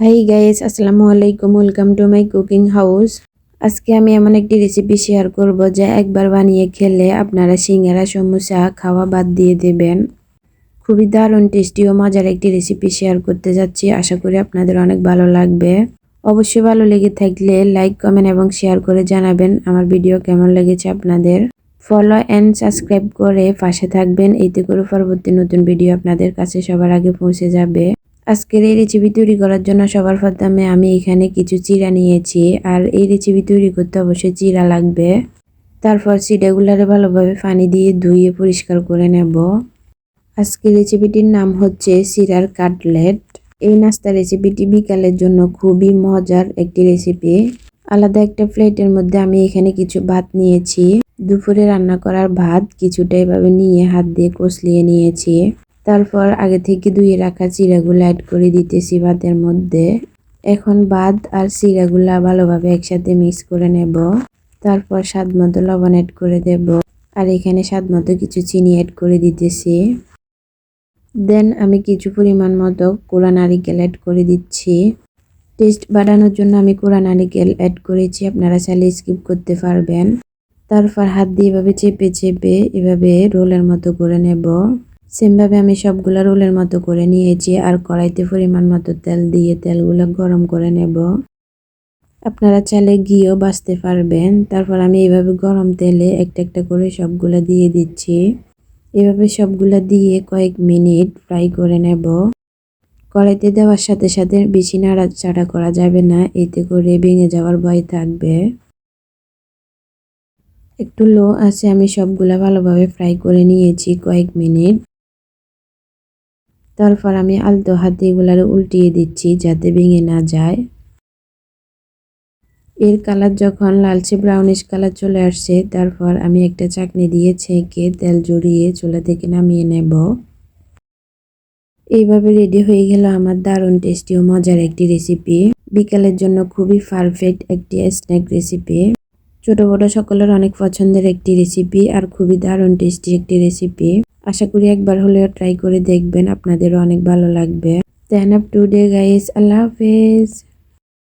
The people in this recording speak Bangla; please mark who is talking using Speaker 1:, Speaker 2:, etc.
Speaker 1: হাই গাইস আসসালামু আলাইকুম welcome to my cooking house আজকে আমি এমন একটি রেসিপি শেয়ার করব যা একবার বানিয়ে খেলে আপনারা সিঙ্গারা সমোসা খাওয়া বাদ দিয়ে দেবেন। খুবই দারুণ টেস্টি ও মজার একটি রেসিপি শেয়ার করতে যাচ্ছি। আশা করি আপনাদের অনেক ভালো লাগবে। অবশ্যই ভালো লেগে থাকলে লাইক কমেন্ট এবং শেয়ার করে জানাবেন আমার ভিডিও কেমন লেগেছে আপনাদের। ফলো অ্যান্ড সাবস্ক্রাইব করে পাশে থাকবেন। এতে করে পরবর্তী নতুন ভিডিও আপনাদের কাছে সবার আগে পৌঁছে যাবে। আজকের এই রেসিপি তৈরি করার জন্য সবার প্রথমে আমি এখানে কিছু চিরা নিয়েছি, আর এই রেসিপি তৈরি করতে অবশ্যই চিরা লাগবে। তারপর চিড়াগুলারে ভালোভাবে পানি দিয়ে ধুয়ে পরিষ্কার করে নেব। আজকের রেসিপিটির নাম হচ্ছে সিরার কাটলেট। এই নাস্তা রেসিপিটি বিকালের জন্য খুবই মজার একটি রেসিপি আলাদা একটা প্লেটের মধ্যে আমি এখানে কিছু ভাত নিয়েছি। দুপুরে রান্না করার ভাত কিছুটা এভাবে নিয়ে হাত দিয়ে কষলিয়ে নিয়েছি। তারপর আগে থেকে ধুয়ে রাখা চিড়াগুলো অ্যাড করে দিতেছি ভাতের মধ্যে। এখন ভাত আর চিড়াগুলা ভালোভাবে একসাথে মিক্স করে নেব। তারপর স্বাদ মতো লবণ অ্যাড করে দেব। আর এখানে স্বাদ মতো কিছু চিনি অ্যাড করে দিতেছি। দেন আমি কিছু পরিমাণ মতো কোরা নারিকেল অ্যাড করে দিচ্ছি। টেস্ট বাড়ানোর জন্য আমি কোরা নারিকেল অ্যাড করেছি, আপনারা চাইলে স্কিপ করতে পারবেন। তারপর হাত দিয়ে এভাবে চেপে চেপে এভাবে রোলের মতো করে নেব। সেমভাবে আমি সবগুলো রোলের মতো করে নিয়েছি আর কড়াইতে পরিমাণ মতো তেল দিয়ে তেলগুলো গরম করে নেব। আপনারা চাইলে ঘিও বাঁচতে পারবেন। তারপর আমি এইভাবে গরম তেলে একটা একটা করে সবগুলো দিয়ে দিচ্ছি। এভাবে সবগুলো দিয়ে কয়েক মিনিট ফ্রাই করে নেব। কড়াইতে দেওয়ার সাথে সাথে বেশি নাড়াচাড়া করা যাবে না, এতে করে ভেঙে যাওয়ার ভয় থাকবে। একটু লো আছে, আমি সবগুলা ভালোভাবে ফ্রাই করে নিয়েছি কয়েক মিনিট। তারপর আমি আলতো হাতে এগুলার উল্টিয়ে দিচ্ছি যাতে ভেঙে না যায়। এর কালার যখন লালচে ব্রাউনিশ কালার চলে আসছে, তারপর আমি একটা চাকনি দিয়ে ছেঁকে তেল জড়িয়ে চুলা থেকে নামিয়ে নেব। এইভাবে রেডি হয়ে গেল আমার দারুণ টেস্টি ও মজার একটি রেসিপি বিকালের জন্য খুবই পারফেক্ট একটি স্ন্যাক রেসিপি ছোট বড় সকলের অনেক পছন্দের একটি রেসিপি আর খুবই দারুণ টেস্টি একটি রেসিপি আশা করি একবার হলেও ট্রাই করে দেখবেন, আপনাদেরও অনেক ভালো লাগবে। Then up today guys আল্লাহ হাফেজ।